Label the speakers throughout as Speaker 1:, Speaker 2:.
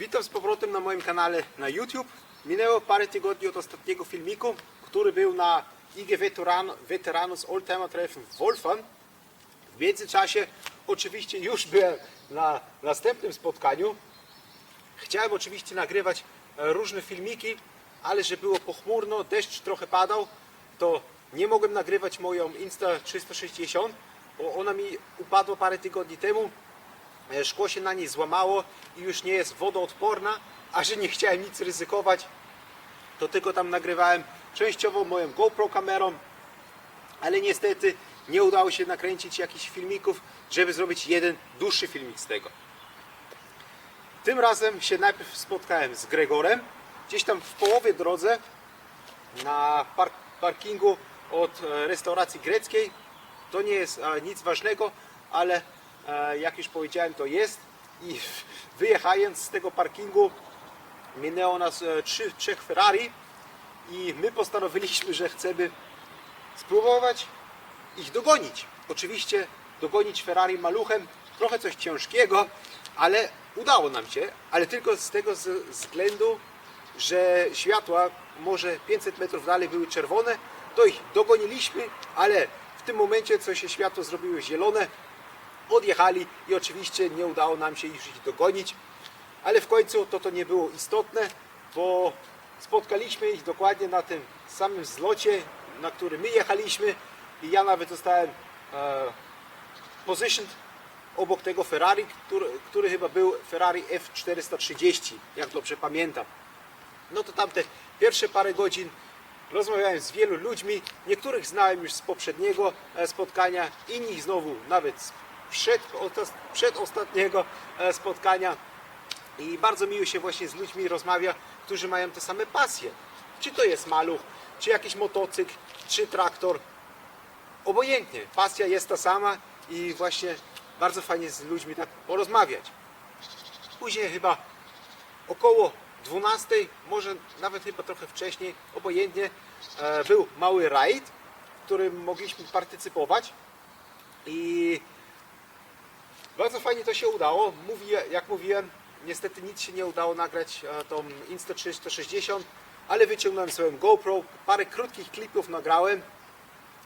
Speaker 1: Witam z powrotem na moim kanale na YouTube. Minęło parę tygodni od ostatniego filmiku, który był na IG Veteran, Veteranus Oldtimer Treffen w Wolfram. W międzyczasie oczywiście już byłem na następnym spotkaniu. Chciałem oczywiście nagrywać różne filmiki, ale że było pochmurno, deszcz trochę padał, to nie mogłem nagrywać moją Insta 360, bo ona mi upadła parę tygodni temu. E, Szkło się na niej złamało i już nie jest wodoodporna, a że nie chciałem nic ryzykować, to tylko tam nagrywałem częściowo moją GoPro kamerą, ale niestety nie udało się nakręcić jakichś filmików, żeby zrobić jeden dłuższy filmik z tego. Tym razem się najpierw spotkałem z Gregorem, gdzieś tam w połowie drodze na park, parkingu od e, restauracji greckiej. To nie jest e, nic ważnego, ale jak już powiedziałem, to jest. I wyjechając z tego parkingu, minęło nas e, trzy, trzech Ferrari i my postanowiliśmy, że chcemy spróbować ich dogonić. Oczywiście dogonić Ferrari maluchem, trochę coś ciężkiego, ale udało nam się, ale tylko z tego względu, że światła może 500 metrów dalej były czerwone, to ich dogoniliśmy, ale w tym momencie, co się światło zrobiły zielone, odjechali i oczywiście nie udało nam się ich dogonić, ale w końcu to to nie było istotne, bo spotkaliśmy ich dokładnie na tym samym zlocie, na którym my jechaliśmy i ja nawet zostałem e, positioned obok tego Ferrari, który, który chyba był Ferrari F430, jak dobrze pamiętam. No to tamte pierwsze parę godzin rozmawiałem z wielu ludźmi, niektórych znałem już z poprzedniego e, spotkania, inni znowu nawet przed, ostatniego e, spotkania i bardzo miło się właśnie z ludźmi rozmawia, którzy mają te same pasje. Czy to jest maluch, czy jakiś motocykl, czy traktor, obojętnie, pasja jest ta sama i właśnie bardzo fajnie z ludźmi tak porozmawiać. Później chyba około 12, może nawet chyba trochę wcześniej, obojętnie, e, był mały rajd, w którym mogliśmy partycypować i bardzo fajnie to się udało. Mówi, jak mówiłem, niestety nic się nie udało nagrać e, tą Insta360, ale wyciągnąłem swoją GoPro, parę krótkich klipów nagrałem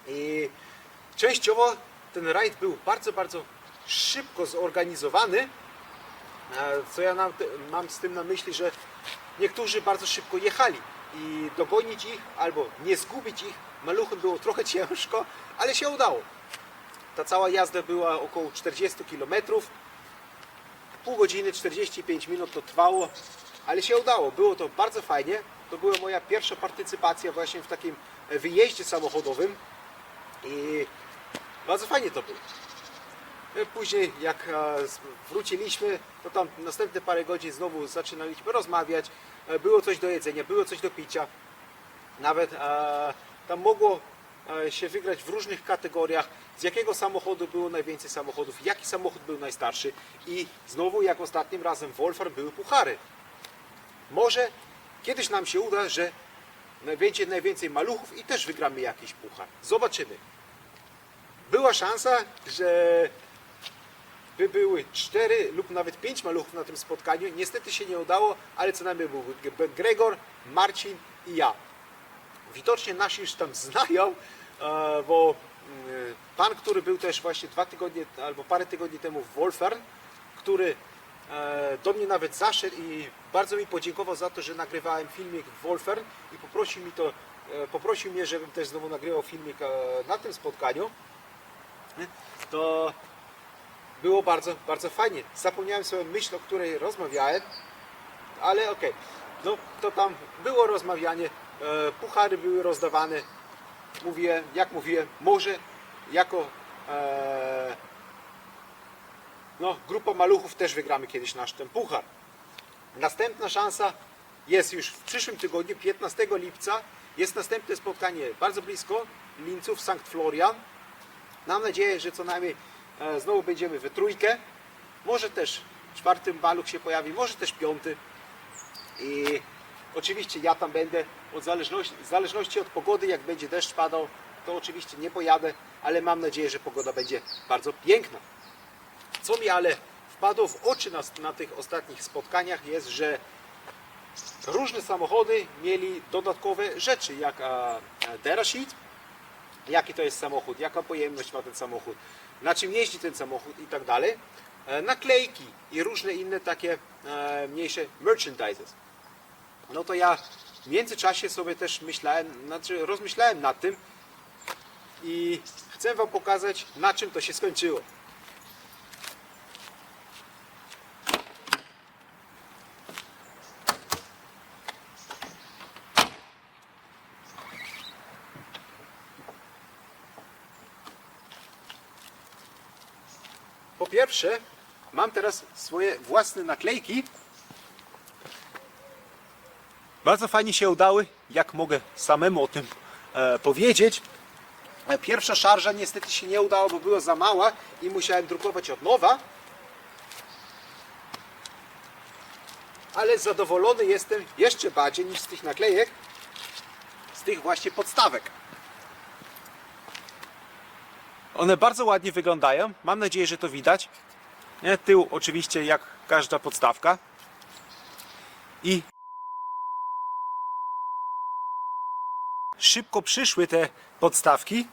Speaker 1: i częściowo ten rajd był bardzo, bardzo szybko zorganizowany. E, Co ja mam z tym na myśli, że niektórzy bardzo szybko jechali i dogonić ich albo nie zgubić ich maluchem było trochę ciężko, ale się udało. Ta cała jazda była około 40 km. Pół godziny, 45 minut to trwało, ale się udało. Było to bardzo fajnie. To była moja pierwsza partycypacja właśnie w takim wyjeździe samochodowym i bardzo fajnie to było. E, Później jak e, wróciliśmy, to tam następne parę godzin znowu zaczynaliśmy rozmawiać. E, Było coś do jedzenia, było coś do picia. Nawet e, tam mogło e, się wygrać w różnych kategoriach, z jakiego samochodu było najwięcej samochodów, jaki samochód był najstarszy i znowu jak ostatnim razem Wolfram były puchary. Może kiedyś nam się uda, że będzie najwięcej maluchów i też wygramy jakiś puchar. Zobaczymy. Była szansa, że by były cztery lub nawet pięć maluchów na tym spotkaniu. Niestety się nie udało, ale co najmniej był Gregor, Marcin i ja. Widocznie nasi już tam znają, e, bo mm, pan, który był też właśnie dwa tygodnie albo parę tygodni temu w Wolfern, który e, do mnie nawet zaszedł i bardzo mi podziękował za to, że nagrywałem filmik w Wolfern i poprosił, mi to, e, poprosił mnie, żebym też znowu nagrywał filmik e, na tym spotkaniu, to było bardzo, bardzo fajnie. Zapomniałem swoją myśl, o której rozmawiałem, ale okej, no to tam było rozmawianie, e, puchary były rozdawane. Mówiłem, jak mówiłem, może jako e, no, grupa maluchów też wygramy kiedyś nasz ten puchar. Następna szansa jest już w przyszłym tygodniu, 15 lipca. Jest następne spotkanie bardzo blisko Linców, Sankt Florian. Mam nadzieję, że co najmniej e, znowu będziemy we trójkę. Może też czwarty maluch się pojawi, może też piąty. I oczywiście ja tam będę, od zależności, w zależności od pogody, jak będzie deszcz padał, to oczywiście nie pojadę, ale mam nadzieję, że pogoda będzie bardzo piękna. Co mi ale wpadło w oczy na, na tych ostatnich spotkaniach jest, że różne samochody mieli dodatkowe rzeczy, jak a, a data sheet, jaki to jest samochód, jaka pojemność ma ten samochód, na czym jeździ ten samochód i tak dalej. E, Naklejki i różne inne takie e, mniejsze merchandises. No to ja w międzyczasie sobie też myślałem, znaczy rozmyślałem nad tym i chcę Wam pokazać na czym to się skończyło. Po pierwsze, mam teraz swoje własne naklejki. Bardzo fajnie się udały, jak mogę samemu o tym e, powiedzieć. E, Pierwsza szarża niestety się nie udała, bo była za mała i musiałem drukować od nowa. Ale zadowolony jestem jeszcze bardziej niż z tych naklejek, z tych właśnie podstawek. One bardzo ładnie wyglądają. Mam nadzieję, że to widać. Tył oczywiście jak każda podstawka. I szybko przyszły te podstawki,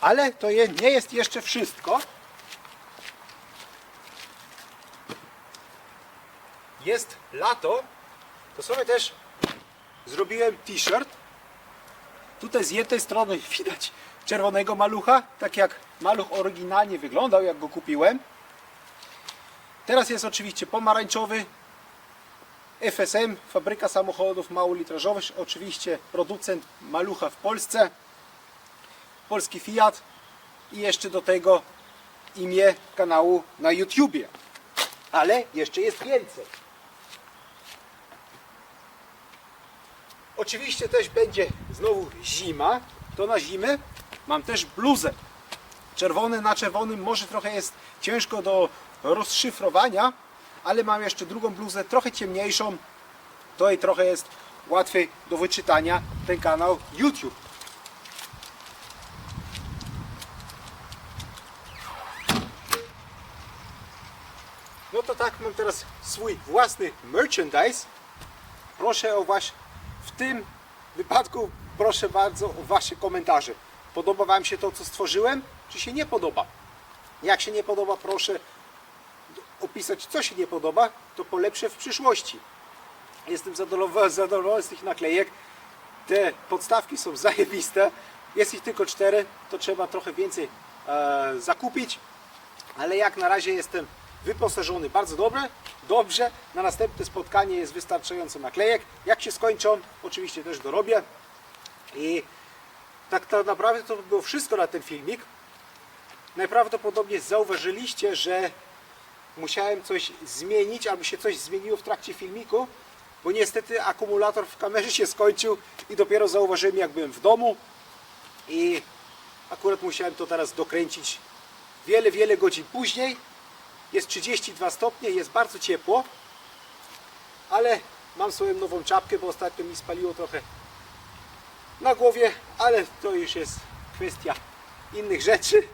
Speaker 1: ale to nie jest jeszcze wszystko. Jest lato, to sobie też zrobiłem t-shirt. Tutaj z jednej strony widać czerwonego malucha, tak jak maluch oryginalnie wyglądał, jak go kupiłem. Teraz jest oczywiście pomarańczowy. FSM, fabryka samochodów małolitrażowych, oczywiście producent malucha w Polsce. Polski Fiat i jeszcze do tego imię kanału na YouTubie. Ale jeszcze jest więcej. Oczywiście też będzie znowu zima. To na zimę mam też bluzę. Czerwony na czerwonym może trochę jest ciężko do rozszyfrowania, ale mam jeszcze drugą bluzę, trochę ciemniejszą. To i trochę jest łatwiej do wyczytania ten kanał YouTube. No to tak, mam teraz swój własny merchandise. Proszę o wasz, w tym wypadku proszę bardzo o wasze komentarze. Podoba wam się to, co stworzyłem, czy się nie podoba? Jak się nie podoba, proszę opisać, co się nie podoba, to polepszę w przyszłości. Jestem zadowolony, z tych naklejek. Te podstawki są zajebiste. Jest ich tylko cztery, to trzeba trochę więcej e, zakupić. Ale jak na razie jestem wyposażony bardzo dobrze. Dobrze. Na następne spotkanie jest wystarczająco naklejek. Jak się skończą, oczywiście też dorobię. I tak, tak naprawdę to by było wszystko na ten filmik. Najprawdopodobniej zauważyliście, że musiałem coś zmienić, albo się coś zmieniło w trakcie filmiku, bo niestety akumulator w kamerze się skończył i dopiero zauważyłem jak byłem w domu i akurat musiałem to teraz dokręcić wiele, wiele godzin później. Jest 32 stopnie, jest bardzo ciepło, ale mam swoją nową czapkę, bo ostatnio mi spaliło trochę na głowie, ale to już jest kwestia innych rzeczy.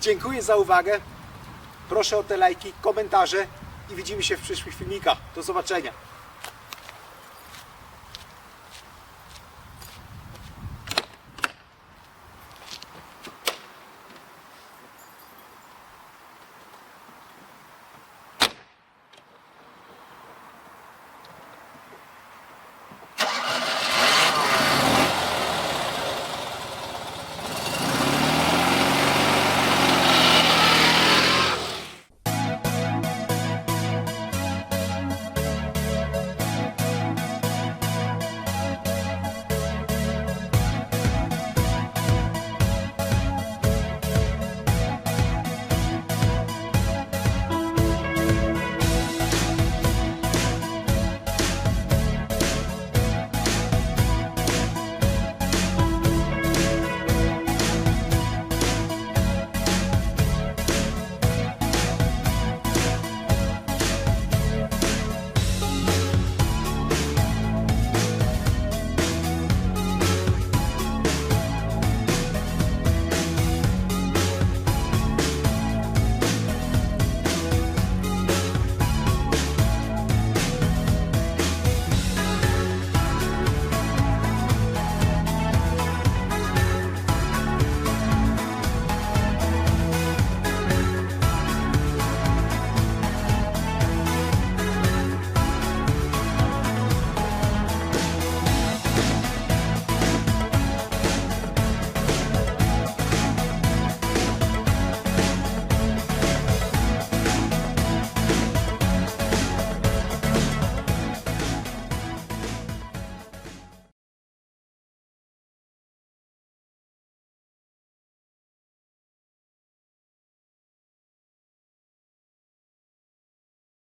Speaker 1: Dziękuję za uwagę. Proszę o te lajki, komentarze i widzimy się w przyszłych filmikach. Do zobaczenia.